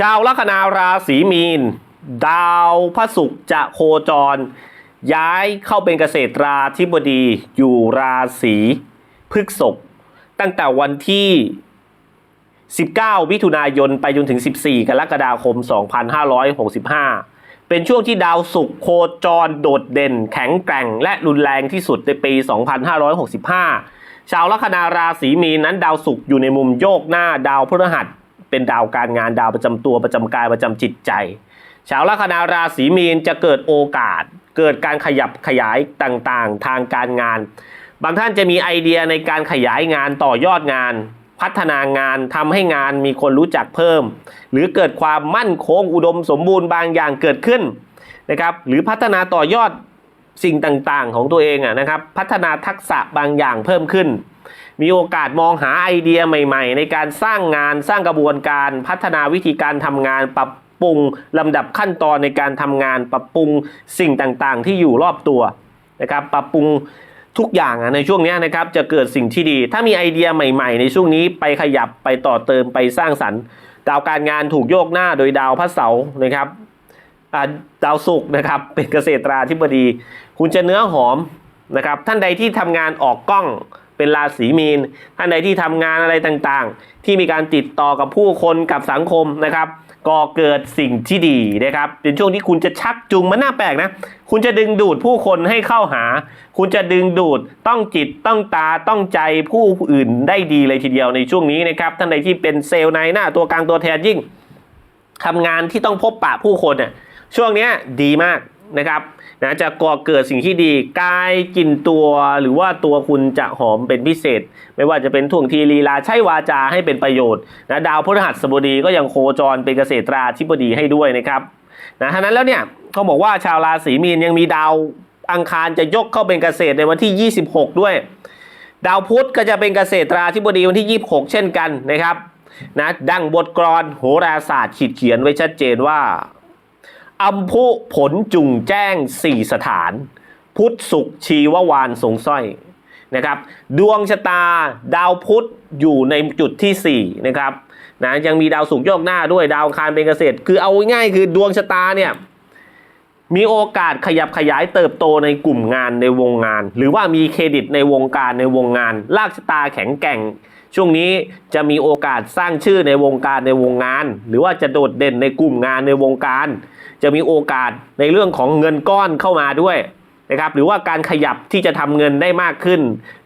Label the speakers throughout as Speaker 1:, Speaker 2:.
Speaker 1: ชาวลัคนาราศีมีน ดาวพระศุกร์จะโคจร ย้ายเข้าเป็นเกษตราธิบดีอยู่ราศีพฤกษภตั้งแต่วันที่ 19 มิถุนายนไปจนถึง 14 กรกฎาคม 2565 เป็นช่วงที่ดาวศุกร์โคจรโดดเด่น แข็งแกร่ง และรุนแรงที่สุดในปี 2565 ชาวลัคนาราศีมีนนั้นดาวศุกร์อยู่ในมุมโยกหน้าดาวพฤหัส เป็นดาวการงานดาวประจำตัวประจำกายประจำจิตใจ ชาวลัคนาราศีมีนจะเกิดโอกาส เกิดการขยับขยายต่างๆ ทางการงาน บางท่านจะมีไอเดียในการขยายงานต่อยอดงาน พัฒนางานทำให้งานมีคนรู้จักเพิ่ม หรือเกิดความมั่นคงอุดมสมบูรณ์บางอย่างเกิดขึ้นนะครับหรือพัฒนาต่อยอดสิ่งต่างๆ ของตัวเองอะนะครับ พัฒนาทักษะบางอย่างเพิ่มขึ้น มีโอกาสมองหาไอเดียใหม่ ๆ ในการสร้างงานสร้างกระบวนการพัฒนาวิธีการทำงานปรับปรุงลำดับขั้นตอนในการทำงานปรับปรุงสิ่งต่างๆ ที่อยู่รอบตัวนะครับปรับปรุงทุกอย่างในช่วงนี้นะครับจะเกิดสิ่งที่ดี ถ้ามีไอเดียใหม่ ๆ ในช่วงนี้ไปขยับไปต่อเติมไปสร้างสรรค์ ดาวการงานถูกโยกหน้าโดยดาวพระเสาร์นะครับดาวศุกร์นะครับเป็นเกษตราธิบดี คุณจะเนื้อหอมนะครับท่านใดที่ทำงานออกกล้อง เป็นราศีมีน ท่านใดที่ทำงานอะไรต่างๆ ที่มีการติดต่อกับผู้คนกับสังคมนะครับก็เกิดสิ่งที่ดีนะครับเป็นช่วงที่คุณจะชักจูงมันน่าแปลกนะ คุณจะดึงดูดผู้คนให้เข้าหา คุณจะดึงดูดต้องจิตต้องตาต้องใจผู้อื่นได้ดีเลยทีเดียวในช่วงนี้นะครับท่านใดที่เป็นเซลล์ในหน้าตัวกลางตัวแทนยิ่งทำงานที่ต้องพบปะผู้คนเนี่ยช่วงนี้ดีมากนะครับ นะจะก่อเกิดสิ่งที่ดีกายกลิ่นตัว หรือว่าตัวคุณจะหอมเป็นพิเศษ ไม่ว่าจะเป็นท่วงทีลีลาใช้วาจาให้เป็นประโยชน์นะดาวพฤหัสบดีก็ยังโคจรเป็นเกษตราธิบดีให้ด้วยนะครับนะฉะนั้นแล้วเนี่ยเขาบอกว่าชาวราศีมีนยังมีดาวอังคารจะยกเข้าเป็นเกษตรในวันที่ 26 ด้วย ดาวพุธก็จะเป็นเกษตราธิบดีวันที่ 26 เช่นกันนะครับนะดังบทกรโหราศาสตร์ขีดเขียนไว้ชัดเจนว่า อัมพุผลจุงแจ้งสี่สถาน พุทธสุขชีววานสงสร้อยนะครับดวงชะตาดาวพุธอยู่ในจุดที่สี่นะครับนะยังมีดาวสุขโยกหน้าด้วยดาวคารเป็นเกษตร คือเอาง่ายคือดวงชะตาเนี่ยมีโอกาสขยับขยายเติบโตในกลุ่มงานในวงงาน หรือว่ามีเครดิตในวงการในวงงาน ลากชะตาแข็งแกร่ง ช่วงนี้จะมีโอกาสสร้างชื่อในวงการในวงงาน หรือว่าจะโดดเด่นในกลุ่มงานในวงการ จะมีโอกาสในเรื่องของเงินก้อนเข้ามาด้วยนะครับหรือว่าการขยับที่จะทำเงินได้มากขึ้น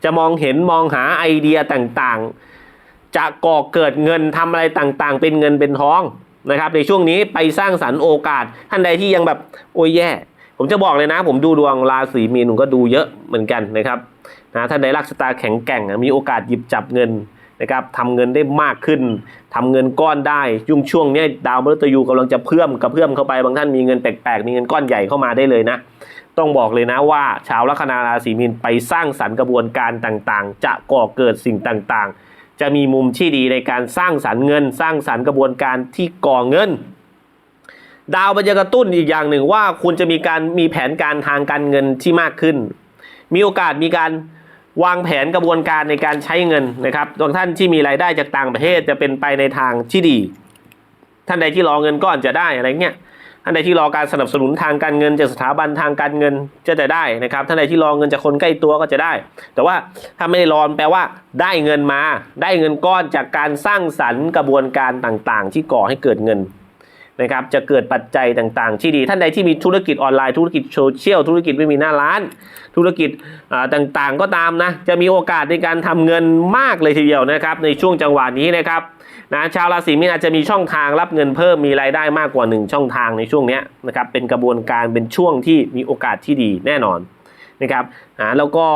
Speaker 1: จะมองเห็นมองหาไอเดียต่างๆ จะก่อเกิดเงินทำอะไรต่างๆ เป็นเงินเป็นทองนะครับในช่วงนี้ไปสร้างสรรค์โอกาสท่านใดที่ยังแบบโอ้ยแย่ ผมจะบอกเลยนะ ผมดูดวงราศีมีนผมก็ดูเยอะเหมือนกันนะครับนะท่านใดรักชะตาแข็งแกร่งมีโอกาสหยิบจับเงิน นะครับทำเงินได้มากขึ้นทำเงินก้อนได้ยุ่งช่วงนี้ดาวมฤตยูกำลังจะเพิ่มกระเพื่อมเข้าไปบางท่านมีเงินแปลกๆ มีเงินก้อนใหญ่เข้ามาได้เลยนะ ต้องบอกเลยนะว่าชาวลัคนาราศีมีนไปสร้างสรรค์กระบวนการต่างๆ จะก่อเกิดสิ่งต่างๆ จะมีมุมที่ดีในการสร้างสรรค์เงิน สร้างสรรค์กระบวนการที่ก่อเงินดาวมันจะกระตุ้นอีกอย่างหนึ่งว่าคุณจะมีการมีแผนการทางการเงินที่มากขึ้น มีโอกาสมีการ วางแผนกระบวนการในการใช้เงินนะครับบางท่านที่มีรายได้จากต่างประเทศจะเป็นไปในทางที่ดี ท่านใดที่รอเงินก้อนจะได้อะไรเงี้ยท่านใดที่รอการสนับสนุนทางการเงินจากสถาบันทางการเงินจะจะได้นะครับท่านใดที่รอเงินจากคนใกล้ตัวก็จะได้ แต่ว่าถ้าไม่ได้รอแปลว่าได้เงินมา ได้เงินก้อนจากการสร้างสรรค์กระบวนการต่างๆ ที่ก่อให้เกิดเงิน นะครับจะเกิดปัจจัยต่างๆ ที่ดี ท่านใดที่มีธุรกิจออนไลน์ธุรกิจโซเชียลธุรกิจไม่มีหน้าร้าน ธุรกิจต่างๆ ก็ตามนะจะมีโอกาสในการทำเงินมากเลยทีเดียวนะครับในช่วงจังหวะนี้นะครับนะชาวราศีมีนอาจจะมีช่องทางรับเงินเพิ่มมีรายได้มากกว่า 1 ช่องทางในช่วงนี้นะครับเป็นกระบวนการเป็นช่วงที่มีโอกาสที่ดีแน่นอนนะครับอ่าแล้วก็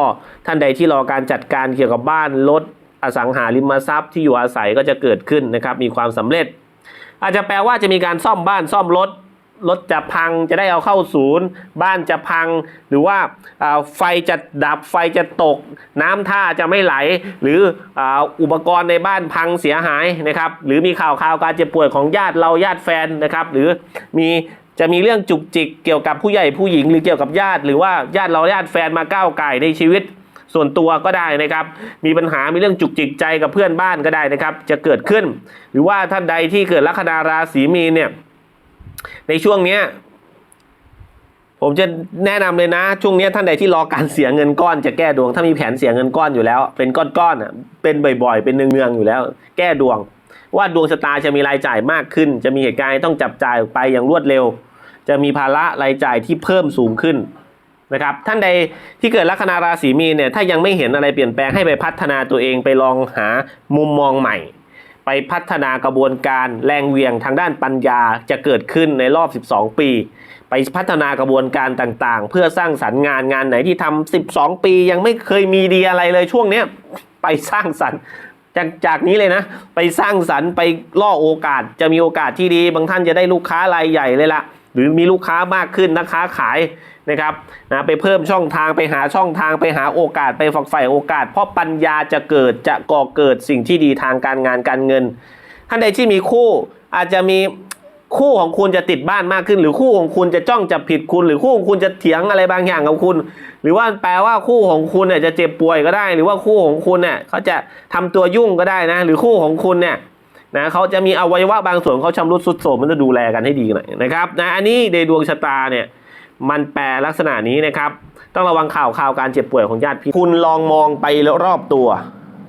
Speaker 1: ท่านใดที่รอการจัดการเกี่ยวกับบ้านรถอสังหาริมทรัพย์ที่อยู่อาศัยก็จะเกิดขึ้นนะครับมีความสำเร็จ อาจจะแปลว่าจะมีการซ่อมบ้านซ่อมรถรถจะพังจะได้เอาเข้าศูนย์ บ้านจะพัง หรือว่าาไฟจะดับไฟจะตก น้ำท่าจะไม่ไหล หรืออ,อุปกรณ์ในบ้านพังเสียหายนะครับ หรือมีข่าวข่าวการเจ็บป่วยของญาติเราญาติแฟนนะครับ หรือมีจะมีเรื่องจุกจิกเกี่ยวกับผู้ใหญ่ผู้หญิง หรือเกี่ยวกับญาติ หรือว่าญาติเราญาติแฟนมาก้าวไก่ในชีวิต ส่วนตัวก็ได้นะครับ มีปัญหา มีเรื่องจุกจิกใจกับเพื่อนบ้านก็ได้นะครับ จะเกิดขึ้น หรือว่าท่านใดที่เกิดลัคนาราศีมีนเนี่ย ในช่วงเนี้ยผมจะแนะนำเลยนะ ช่วงนี้ท่านใดที่รอการเสียเงินก้อนจะแก้ดวง ถ้ามีแผนเสียเงินก้อนอยู่แล้ว เป็นก้อนๆอะเป็นบ่อยๆ เป็นเนืองๆอยู่แล้ว แก้ดวง ว่าดวงชะตาจะมีรายจ่ายมากขึ้น จะมีเหตุการณ์ต้องจับจ่ายไปอย่างรวดเร็ว จะมีภาระรายจ่ายที่เพิ่มสูงขึ้น นะครับท่านใดที่เกิดลัคนาราศีมีนเนี่ยถ้ายังไม่เห็นอะไรเปลี่ยนแปลงให้ไปพัฒนาตัวเองไปลองหามุมมองใหม่ ไปพัฒนากระบวนการแรงเวียงทางด้านปัญญาจะเกิดขึ้นในรอบ 12 ปี ไปพัฒนากระบวนการต่างๆ เพื่อสร้างสรรค์งานงานไหนที่ทำ12 ปียังไม่เคยมีดีอะไรเลยช่วงเนี้ยไปสร้างสรรค์จากจากนี้เลยนะ ไปสร้างสรรค์ไปล่อโอกาสจะมีโอกาสที่ดี บางท่านจะได้ลูกค้ารายใหญ่เลยล่ะ หรือมีลูกค้ามากขึ้นนักค้าขายนะครับนะไปเพิ่มช่องทางไปหาช่องทางไปหาโอกาสไปฝักใฝ่โอกาส เพราะปัญญาจะเกิดจะก่อเกิดสิ่งที่ดีทางการงานการเงิน ท่านใดที่มีคู่อาจจะมีคู่ของคุณจะติดบ้านมากขึ้น หรือคู่ของคุณจะจ้องจะผิดคุณ หรือคู่ของคุณจะเถียงอะไรบางอย่างกับคุณ หรือว่าแปลว่าคู่ของคุณเนี่ยจะเจ็บป่วยก็ได้ หรือว่าคู่ของคุณเนี่ยเขาจะทำตัวยุ่งก็ได้นะ หรือคู่ของคุณเนี่ย นะเขาจะมีอวัยวะบางส่วนเขาชำรุดสุดโทรมมันจะดูแลกันให้ดีหน่อยนะครับนะอันนี้ในดวงชะตาเนี่ยมันแปลลักษณะนี้นะครับ ต้องระวังข่าวข่าวการเจ็บป่วยของญาติพี่คุณลองมองไปแล้วรอบตัว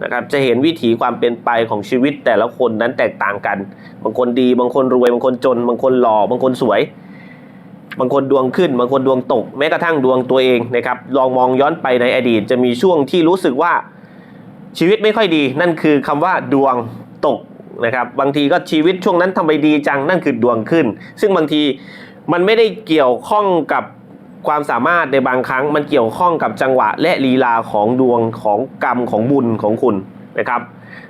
Speaker 1: นะครับจะเห็นวิถีความเป็นไปของชีวิตแต่ละคนนั้นแตกต่างกัน บางคนดี บางคนรวย บางคนจน บางคนหล่อ บางคนสวย บางคนดวงขึ้น บางคนดวงตก แม้กระทั่งดวงตัวเองนะครับลองมองย้อนไปในอดีตจะมีช่วงที่รู้สึกว่าชีวิตไม่ค่อยดี นั่นคือคำว่าดวงตก นะครับบางทีก็ชีวิตช่วงนั้นทำไมดีจังนั่นคือดวงขึ้น ซึ่งบางทีมันไม่ได้เกี่ยวข้องกับความสามารถในบางครั้งมันเกี่ยวข้องกับจังหวะ และลีลาของดวงของกรรมของบุญของคุณนะครับ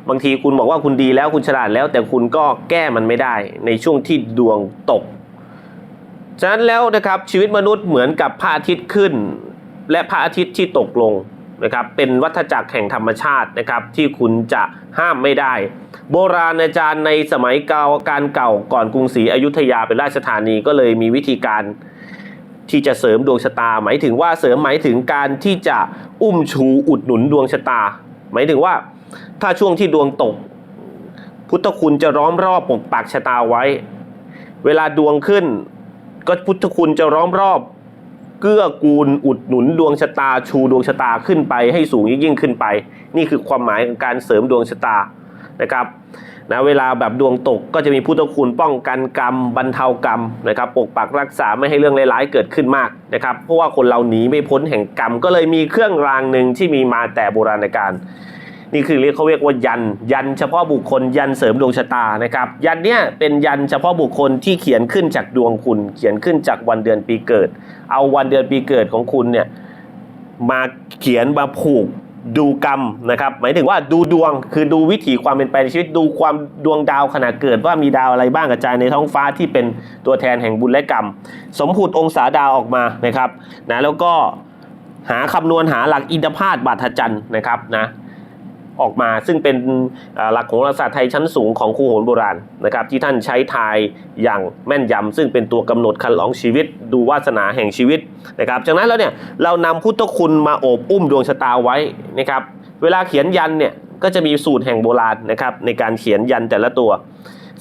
Speaker 1: บางทีคุณบอกว่าคุณดีแล้วคุณฉลาดแล้ว แต่คุณก็แก้มันไม่ได้ในช่วงที่ดวงตก ฉะนั้นแล้วนะครับชีวิตมนุษย์เหมือนกับพระอาทิตย์ขึ้น และพระอาทิตย์ที่ตกลง นะครับเป็นวัฏจักรแห่งธรรมชาตินะครับที่คุณจะห้ามไม่ได้ โบราณอาจารย์ในสมัยเก่าการเก่าก่อนกรุงศรีอยุธยาเป็นราชธานีก็เลยมีวิธีการที่จะเสริมดวงชะตา หมายถึงว่าเสริมหมายถึงการที่จะอุ้มชูอุดหนุนดวงชะตา หมายถึงว่าถ้าช่วงที่ดวงตก พุทธคุณจะล้อมรอบปกปักชะตาไว้ เวลาดวงขึ้น ก็พุทธคุณจะล้อมรอบ เกื้อกูลอุดหนุนดวงชะตาชูดวงชะตาขึ้นไปให้สูงยิ่งขึ้นไป นี่คือความหมายของการเสริมดวงชะตานะครับนะเวลาแบบดวงตกก็จะมีพุทธคุณป้องกันกรรมบรรเทากรรมนะครับปกปักรักษาไม่ให้เรื่องร้ายๆเกิดขึ้นมากนะครับเพราะว่าคนเราหนีไม่พ้นแห่งกรรมก็เลยมีเครื่องรางหนึ่งที่มีมาแต่โบราณกาล นี่คือเรียกเขาเรียกว่ายัน ยันเฉพาะบุคคล ยันเสริมดวงชะตานะครับ ยันเนี่ยเป็นยันเฉพาะบุคคลที่เขียนขึ้นจากดวงคุณ เขียนขึ้นจากวันเดือนปีเกิด เอาวันเดือนปีเกิดของคุณเนี่ยมาเขียนมาผูกดูกรรมนะครับ หมายถึงว่าดูดวงคือดูวิถีความเป็นไปในชีวิตดูความดวงดาวขณะเกิดว่ามีดาวอะไรบ้างกระจายในท้องฟ้าที่เป็นตัวแทนแห่งบุญและกรรม สมหุดองศาดาวออกมานะครับนะแล้วก็หาคำนวณหาหลักอินทพาตบาทจันทร์นะครับนะ ออกมาซึ่งเป็นหลักของศาสตร์ไทยชั้นสูงของครูโหรโบราณนะครับที่ท่านใช้ทายอย่างแม่นยำซึ่งเป็นตัวกำหนดคันลองชีวิต ดูวาสนาแห่งชีวิตนะครับจากนั้นแล้วเนี่ยเรานำพุทธคุณมาโอบอุ้มดวงชะตาไว้นะครับเวลาเขียนยันเนี่ยก็จะมีสูตรแห่งโบราณนะครับในการเขียนยันแต่ละตัว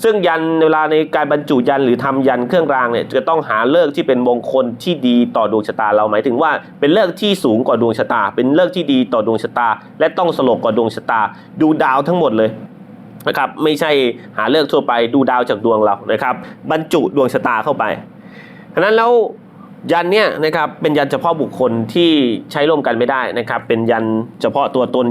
Speaker 1: ซึ่งยันเวลาในการบรรจุยันหรือทำยันเครื่องรางเนี่ยจะต้องหาเลิกที่เป็นมงคลที่ดีต่อดวงชะตาเราหมายถึงว่าเป็นเลิกที่สูงกว่าดวงชะตา เป็นเลิกที่ดีต่อดวงชะตา และต้องสลบกว่าดวงชะตา ดูดาวทั้งหมดเลยนะครับไม่ใช่หาเลิกทั่วไปดูดาวจากดวงเรานะครับบรรจุดวงชะตาเข้าไปฉะนั้นแล้วยันเนี่ยนะครับเป็นยันเฉพาะบุคคลที่ใช้ร่วมกันไม่ได้นะครับเป็นยันเฉพาะตัวตน